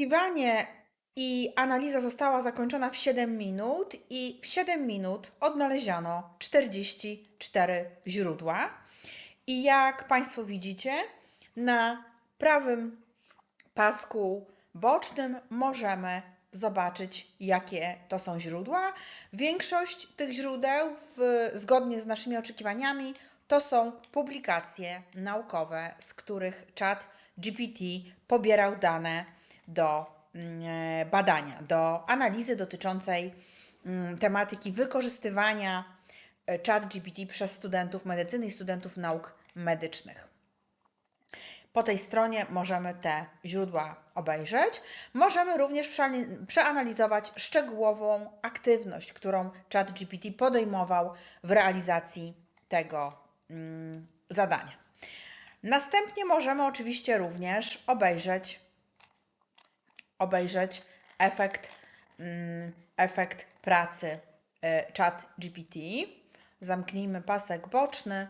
Wyszukiwanie i analiza została zakończona w 7 minut i w 7 minut odnaleziono 44 źródła. I jak Państwo widzicie, na prawym pasku bocznym możemy zobaczyć, jakie to są źródła. Większość tych źródeł, w, zgodnie z naszymi oczekiwaniami, to są publikacje naukowe, z których czat GPT pobierał dane do mm, e, badania, do analizy dotyczącej mm, tematyki wykorzystywania e, chat GPT przez studentów medycyny i studentów nauk medycznych. Po tej stronie możemy te źródła obejrzeć. Możemy również przeanalizować szczegółową aktywność, którą ChatGPT podejmował w realizacji tego mm, zadania. Następnie możemy oczywiście również obejrzeć, obejrzeć efekt, mm, efekt pracy y, ChatGPT. Zamknijmy pasek boczny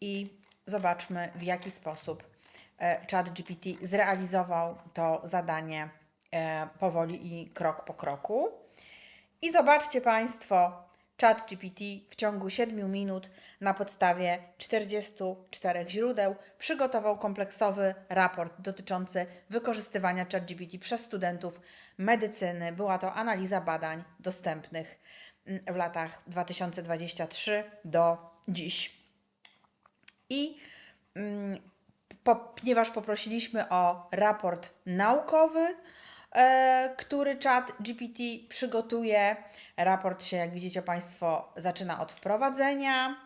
i zobaczmy, w jaki sposób e, ChatGPT zrealizował to zadanie e, powoli i krok po kroku. I zobaczcie Państwo, ChatGPT w ciągu 7 minut na podstawie 44 źródeł przygotował kompleksowy raport dotyczący wykorzystywania ChatGPT przez studentów medycyny. Była to analiza badań dostępnych mm, w latach 2023 do dziś. I mm, po, ponieważ poprosiliśmy o raport naukowy, który czat GPT przygotuje. Raport się, jak widzicie Państwo, zaczyna od wprowadzenia,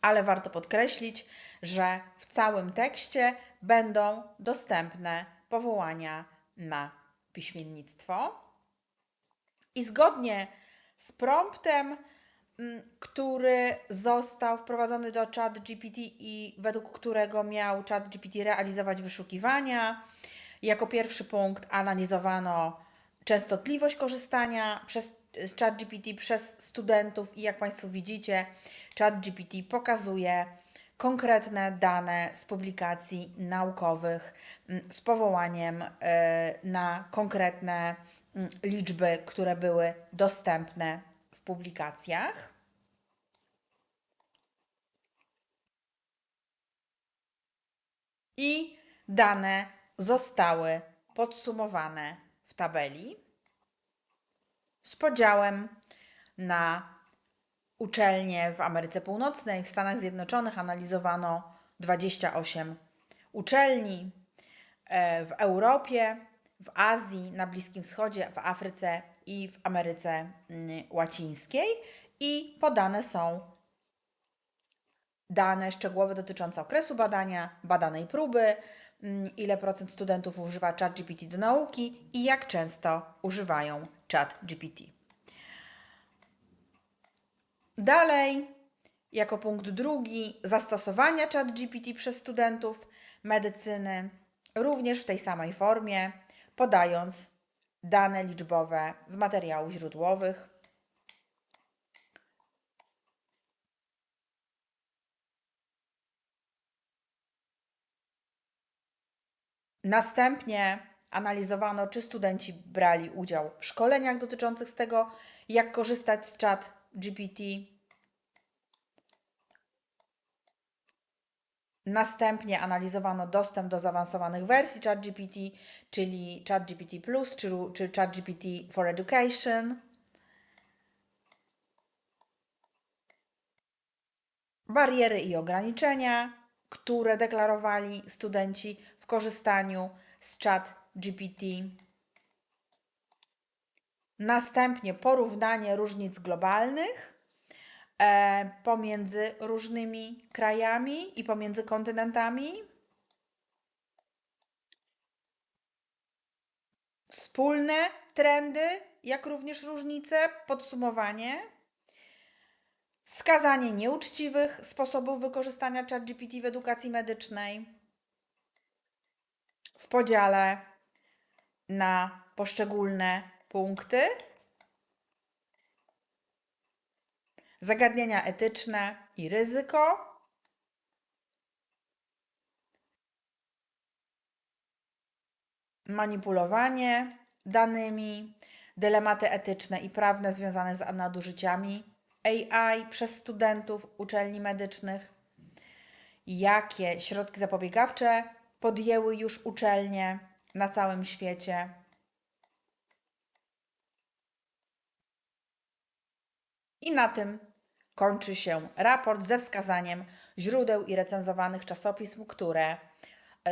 ale warto podkreślić, że w całym tekście będą dostępne powołania na piśmiennictwo. I zgodnie z promptem który został wprowadzony do ChatGPT i według którego miał ChatGPT realizować wyszukiwania. Jako pierwszy punkt analizowano częstotliwość korzystania przez, z ChatGPT przez studentów i jak Państwo widzicie, ChatGPT pokazuje konkretne dane z publikacji naukowych mm, z powołaniem e, na konkretne mm, liczby, które były dostępne publikacjach. I dane zostały podsumowane w tabeli z podziałem na uczelnie w Ameryce Północnej, w Stanach Zjednoczonych analizowano 28 uczelni, e, w Europie, w Azji, na Bliskim Wschodzie, w Afryce i w Ameryce mm, Łacińskiej. I podane są dane szczegółowe dotyczące okresu badania, badanej próby, ile procent studentów używa ChatGPT do nauki i jak często używają ChatGPT. Dalej, jako punkt drugi, zastosowania ChatGPT przez studentów medycyny, również w tej samej formie, podając dane liczbowe z materiałów źródłowych. Następnie analizowano, czy studenci brali udział w szkoleniach dotyczących tego, jak korzystać z chat GPT Następnie analizowano dostęp do zaawansowanych wersji ChatGPT, czyli ChatGPT Plus czy, czy ChatGPT for Education. Bariery i ograniczenia, które deklarowali studenci w korzystaniu z ChatGPT. Następnie porównanie różnic globalnych e, pomiędzy różnymi krajami i pomiędzy kontynentami. Wspólne trendy, jak również różnice, podsumowanie. Wskazanie nieuczciwych sposobów wykorzystania ChatGPT w edukacji medycznej w podziale na poszczególne punkty. zagadnienia etyczne i ryzyko, manipulowanie danymi, dylematy etyczne i prawne związane z nadużyciami AI przez studentów uczelni medycznych, jakie środki zapobiegawcze podjęły już uczelnie na całym świecie. I na tym kończy się raport ze wskazaniem źródeł i recenzowanych czasopism, które,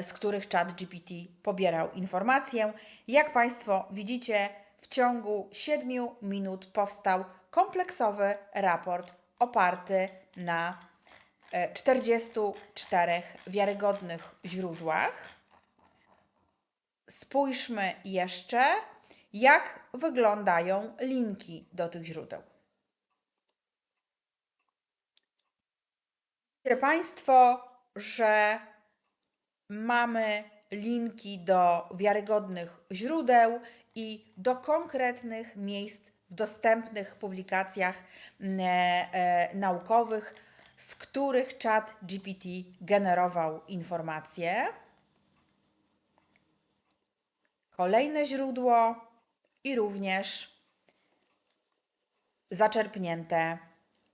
z których ChatGPT pobierał informacje. Jak Państwo widzicie, w ciągu 7 minut powstał kompleksowy raport oparty na e, 44 wiarygodnych źródłach. Spójrzmy jeszcze, jak wyglądają linki do tych źródeł. Wiecie Państwo, że mamy linki do wiarygodnych źródeł i do konkretnych miejsc w dostępnych publikacjach mm, e, e, naukowych, z których czat GPT generował informacje. Kolejne źródło i również zaczerpnięte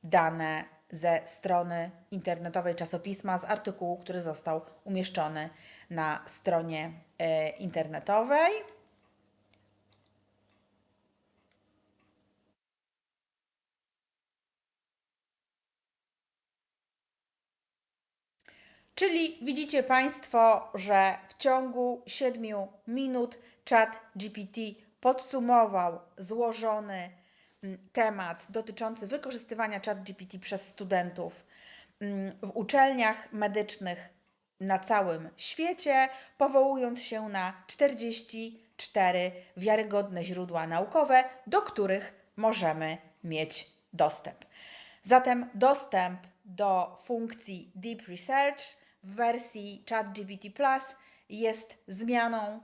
dane ze strony internetowej czasopisma z artykułu, który został umieszczony na stronie e, internetowej. Czyli widzicie Państwo, że w ciągu 7 minut Chat GPT podsumował złożony mm, temat dotyczący wykorzystywania Chat GPT przez studentów mm, w uczelniach medycznych na całym świecie, powołując się na 44 wiarygodne źródła naukowe, do których możemy mieć dostęp. Zatem dostęp do funkcji Deep Research w wersji ChatGPT Plus jest zmianą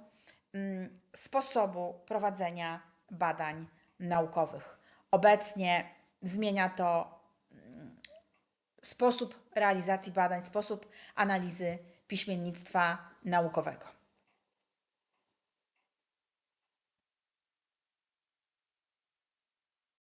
mm, sposobu prowadzenia badań naukowych. Obecnie zmienia to mm, sposób realizacji badań, sposób analizy piśmiennictwa naukowego.